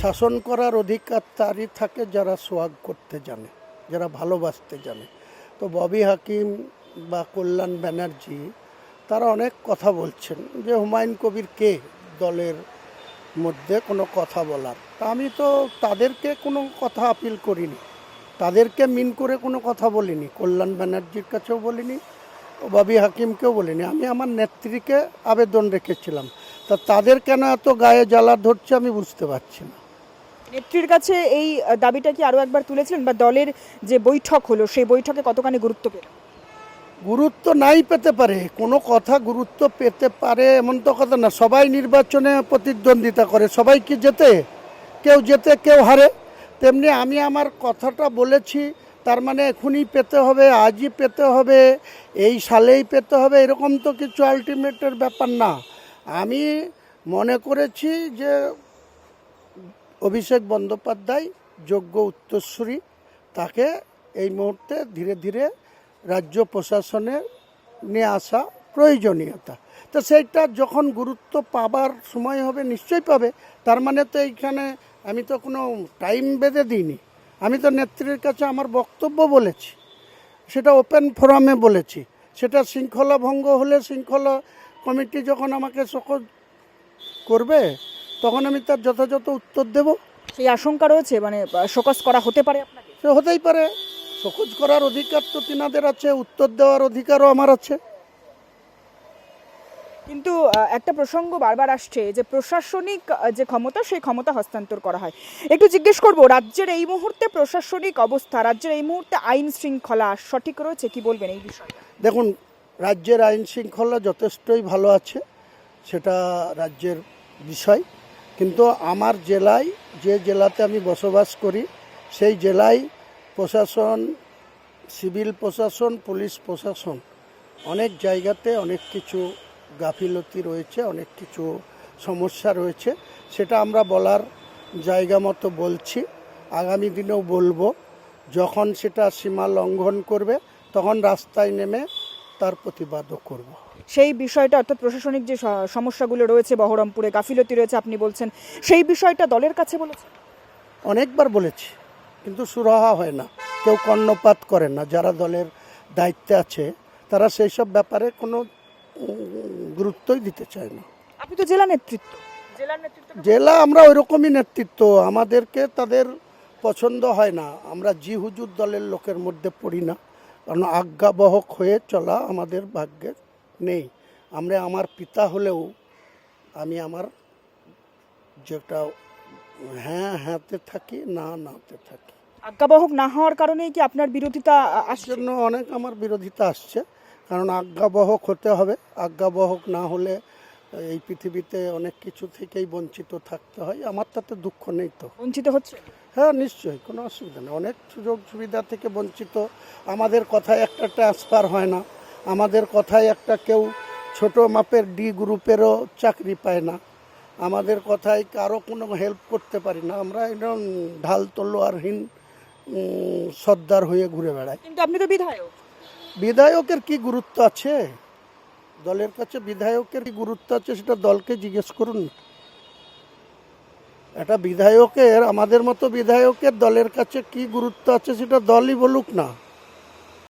শাসন করার অধিকার তারই থাকে যারা সোয়াগ করতে জানে, যারা ভালোবাসতে জানে। তো ববি হাকিম বা কল্যাণ ব্যানার্জি, তারা অনেক কথা বলছেন যে হুমায়ুন কবির কে দলের মধ্যে কোনো কথা বলার। তা আমি তো তাদেরকে কোনো কথা আপিল করিনি। তাদেরকে মিন করে কোনো কথা বলিনি। কল্যাণ ব্যানার্জির কাছেও বলিনি, ববি হাকিমকেও বলিনি। আমি আমার নেত্রীকে আবেদন রেখেছিলাম। তা তাদের কেন এত গায়ে জ্বালা ধরছে আমি বুঝতে পারছি না। নেত্রীর কাছে এই দাবিটা কি আরও একবার তুলেছিলেন বা দলের যে বৈঠক হলো, সেই বৈঠকে কতখানি গুরুত্ব পেল? গুরুত্ব নাই পেতে পারে। কোনো কথা গুরুত্ব পেতে পারে এমন তো কথা না। সবাই নির্বাচনে প্রতিদ্বন্দ্বিতা করে। সবাই কি যেতে কেউ যেতে কেউ হারে। তেমনি আমি আমার কথাটা বলেছি, তার মানে এখনই পেতে হবে, আজই পেতে হবে, এই সালেই পেতে হবে, এরকম তো কিছু আলটিমেটের ব্যাপার না। আমি মনে করেছি যে অভিষেক বন্দ্যোপাধ্যায় যোগ্য উত্তরসূরি। তাকে এই মুহূর্তে ধীরে ধীরে রাজ্য প্রশাসনে নিয়ে আসা প্রয়োজনীয়তা। তো সেইটা যখন গুরুত্ব পাবার সময় হবে নিশ্চয়ই পাবে। তার মানে তো এইখানে আমি তো কোনো টাইম বেঁধে দিইনি। আমি তো নেত্রীর কাছে আমার বক্তব্য বলেছি। সেটা ওপেন ফোরামে বলেছি। সেটা শৃঙ্খলা ভঙ্গ হলে শৃঙ্খলা কমিটি যখন আমাকে সকল করবে তখন আমি তার যথাযথ উত্তর দেব। সেই আশঙ্কা রয়েছে? মানে শোকজ করা হতে পারে আপনাকে? সে হতেই পারে। সকুজ করার অধিকার তো তিনাদের আছে উত্তর দেওয়ার অধিকারও আমার আছে। কিন্তু একটা প্রসঙ্গ বারবার আসছে যে প্রশাসনিক যে ক্ষমতা সেই ক্ষমতা হস্তান্তর করা হয়। একটু জিজ্ঞেস করব রাজ্যের এই মুহূর্তে প্রশাসনিক অবস্থা রাজ্যের এই মুহূর্তে আইন শৃঙ্খলা সঠিক রয়েছে কি বলবেন এই বিষয়ে? দেখুন রাজ্যের আইন শৃঙ্খলা যথেষ্টই ভালো আছে সেটা রাজ্যের বিষয়। কিন্তু আমার জেলায়, যে জেলাতে আমি বসবাস করি, সেই জেলায় প্রশাসন, সিভিল প্রশাসন, পুলিশ প্রশাসন অনেক জায়গাতে অনেক কিছু গাফিলতি রয়েছে, অনেক কিছু সমস্যা রয়েছে। সেটা আমরা বলার জায়গা মতো বলছি। আগামী দিনেও বলব, যখন সেটা সীমা লঙ্ঘন করবে, তখন রাস্তায় নেমে তার প্রতিবাদও করব। সেই বিষয়টা অর্থাৎ প্রশাসনিক যে সমস্যাগুলো রয়েছে বহরমপুরে গাফিলতি রয়েছে আপনি বলছেন সেই বিষয়টা দলের কাছে বলেছেন? অনেকবার বলেছি কিন্তু সুরাহা হয় না। কেউ কর্ণপাত করে না যারা দলের দায়িত্বে আছে তারা সেই সব ব্যাপারে কোনো গুরুত্বই দিতে চায় না। আপনি তো জেলা নেতৃত্ব। জেলা আমরা ওইরকমই নেতৃত্ব আমাদেরকে তাদের পছন্দ হয় না। আমরা জি হুজুর দলের লোকের মধ্যে পড়ি না। কারণ আজ্ঞাবহক হয়ে চলা আমাদের ভাগ্যে নেই। আমরা আমার পিতা হলেও আমি আমার যেটা হ্যাঁ হ্যাঁতে থাকি না নাতে থাকি। আজ্ঞাবহক না হওয়ার কারণেই কি আপনার বিরোধিতা আসছে? অনেক আমার বিরোধিতা আসছে। কারণ আজ্ঞাবহক হতে হবে আজ্ঞাবহক না হলে এই পৃথিবীতে অনেক কিছু থেকেই বঞ্চিত থাকতে হয় আমার তাতে দুঃখ নেই তো। বঞ্চিত হচ্ছে? হ্যাঁ নিশ্চয়ই কোনো অসুবিধা নেই। অনেক সুযোগ সুবিধা থেকে বঞ্চিত। আমাদের কথায় একটা ট্রান্সফার হয় না। আমাদের কথায় একটা কেউ ছোট মাপের ডি গ্রুপেরও চাকরি পায় না। আমাদের কথায় কারও কোনো হেল্প করতে পারি না। আমরা এরকম ঢাল তলোয়ারহীন সর্দার হয়ে ঘুরে বেড়াই। কিন্তু আপনি তো বিধায়ক। বিধায়কের কি গুরুত্ব আছে? দলের কাছে বিধায়কের কি গুরুত্ব আছে সেটা দলকে জিজ্ঞেস করুন। একটা বিধায়কের, আমাদের মতো বিধায়কের দলের কাছে কি গুরুত্ব আছে সেটা দলই বলুক না।